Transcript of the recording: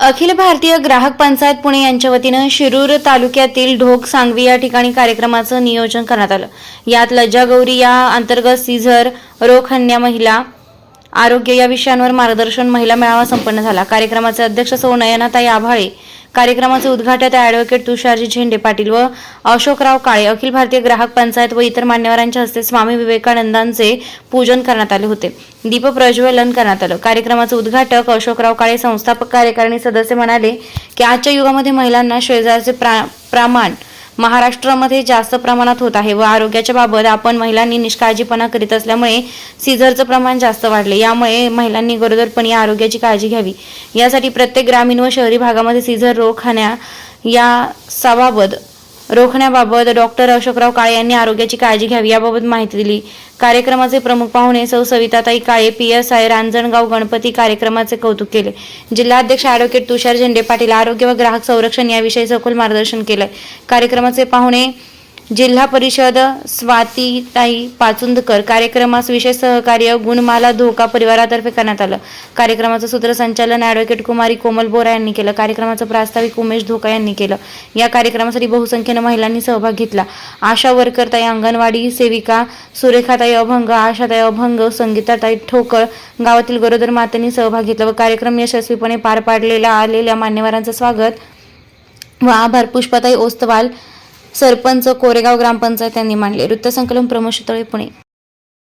अखिल भारतीय ग्राहक पंचायत पुणे यांच्या वतीनं शिरूर तालुक्यातील ढोक सांगवी या ठिकाणी कार्यक्रमाचं नियोजन करण्यात आलं. यात लज्जा गौरी या अंतर्गत सीझर रोखन्या महिला आरोग्य या विषयांवर मार्गदर्शन महिला मेळावा संपन्न झाला. कार्यक्रमाचे अध्यक्ष सौ नयनाताई आभाळे कार्यक्रमाचे उद्घाटक ॲडव्होकेट तुषारजी झेंडे पाटील व अशोकराव काळे अखिल भारतीय ग्राहक पंचायत व इतर मान्यवरांच्या हस्ते स्वामी विवेकानंदांचे पूजन करण्यात आले होते. दीप प्रज्वलन करण्यात आलं. कार्यक्रमाचे उद्घाटक अशोकराव काळे संस्थापक कार्यकारिणी सदस्य म्हणाले की आजच्या युगामध्ये महिलांना शेजारचे प्रा प्रमाण महाराष्ट्रामध्ये जास्त प्रमाणात होत आहे व आरोग्याच्या बाबत आपण महिलांनी निष्काळजीपणा करीत असल्यामुळे सीझरचं प्रमाण जास्त वाढले. यामुळे महिलांनी गरोदरपणी आरोग्याची काळजी घ्यावी. यासाठी प्रत्येक ग्रामीण व शहरी भागामध्ये सीझर रोखण्या या साबाबत रोखण्याबाबत डॉक्टर अशोकराव काळे यांनी आरोग्याची काळजी घ्यावी याबाबत माहिती दिली. कार्यक्रमाचे प्रमुख पाहुणे सौ Savitatai Kale P S I Ranjangaon Ganpati कार्यक्रमाचे कौतुक केले. जिल्हाध्यक्ष ॲडव्होकेट तुषार झेंडे पाटील आरोग्य व ग्राहक संरक्षण याविषयी सखोल मार्गदर्शन केलंय. कार्यक्रमाचे पाहुणे जिल्हा परिषद स्वातीताई पाचुंदकर कार्यक्रमास विशेष सहकार्य गुणमाला धोका परिवारातर्फे करण्यात आलं. कार्यक्रमाचं सूत्रसंचालन ॲडव्होकेट कुमारी कोमल बोरा यांनी केलं. कार्यक्रमाचं प्रास्ताविक उमेश धोका यांनी केलं. या कार्यक्रमासाठी बहुसंख्येनं महिलांनी सहभाग घेतला. आशा वर्करताई अंगणवाडी सेविका सुरेखाताई अभंग आशाताई अभंग संगीताताई ठोकळ गावातील गरोदर मातांनी सहभाग घेतला व कार्यक्रम यशस्वीपणे पार पाडलेला आलेल्या मान्यवरांचं स्वागत व आभार. पुष्पाताई ओस्तवाल सरपंच कोरेगाव ग्रामपंचायत यांनी मांडले. वृत्तसंकलन प्रमोद पुणे.